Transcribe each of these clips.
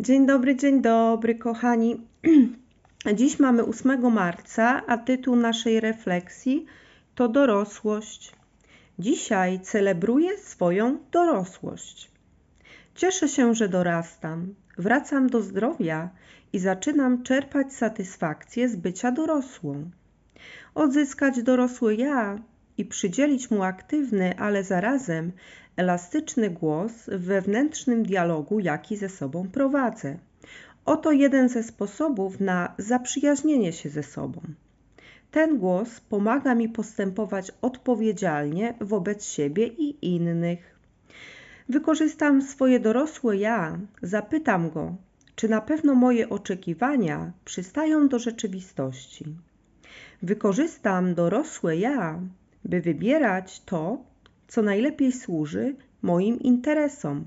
Dzień dobry, dzień dobry, kochani. Dziś mamy 8 marca, a tytuł naszej refleksji to dorosłość. Dzisiaj celebruję swoją dorosłość. Cieszę się, że dorastam, wracam do zdrowia i zaczynam czerpać satysfakcję z bycia dorosłą. Odzyskać dorosły ja i przydzielić mu aktywny, ale zarazem elastyczny głos w wewnętrznym dialogu, jaki ze sobą prowadzę. Oto jeden ze sposobów na zaprzyjaźnienie się ze sobą. Ten głos pomaga mi postępować odpowiedzialnie wobec siebie i innych. Wykorzystam swoje dorosłe ja, zapytam go, czy na pewno moje oczekiwania przystają do rzeczywistości. Wykorzystam dorosłe ja, by wybierać to, co najlepiej służy moim interesom.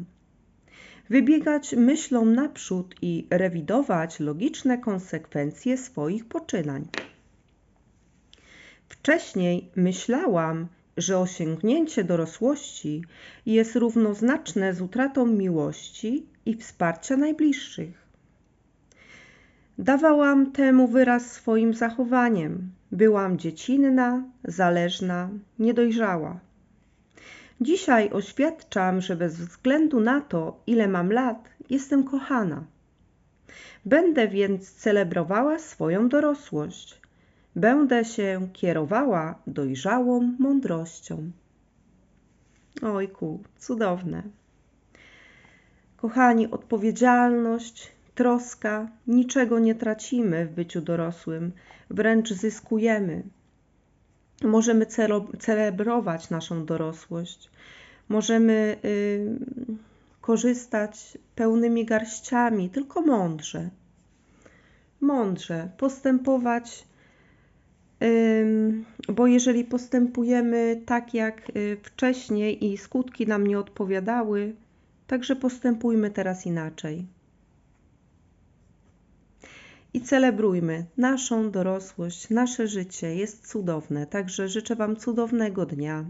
Wybiegać myślą naprzód i rewidować logiczne konsekwencje swoich poczynań. Wcześniej myślałam, że osiągnięcie dorosłości jest równoznaczne z utratą miłości i wsparcia najbliższych. Dawałam temu wyraz swoim zachowaniem. Byłam dziecinna, zależna, niedojrzała. Dzisiaj oświadczam, że bez względu na to, ile mam lat, jestem kochana. Będę więc celebrowała swoją dorosłość. Będę się kierowała dojrzałą mądrością. Ojku, cudowne. Kochani, odpowiedzialność, troska, niczego nie tracimy w byciu dorosłym, wręcz zyskujemy. Możemy celebrować naszą dorosłość, możemy y, korzystać pełnymi garściami, tylko mądrze. Mądrze. Postępować, bo jeżeli postępujemy tak jak y, wcześniej i skutki nam nie odpowiadały, także postępujmy teraz inaczej i celebrujmy naszą dorosłość, nasze życie jest cudowne. Także życzę Wam cudownego dnia.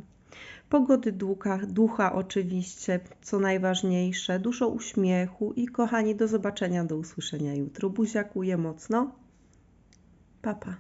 Pogody ducha, ducha oczywiście, co najważniejsze, dużo uśmiechu i kochani, do zobaczenia, do usłyszenia jutro. Buziakuję mocno. Papa.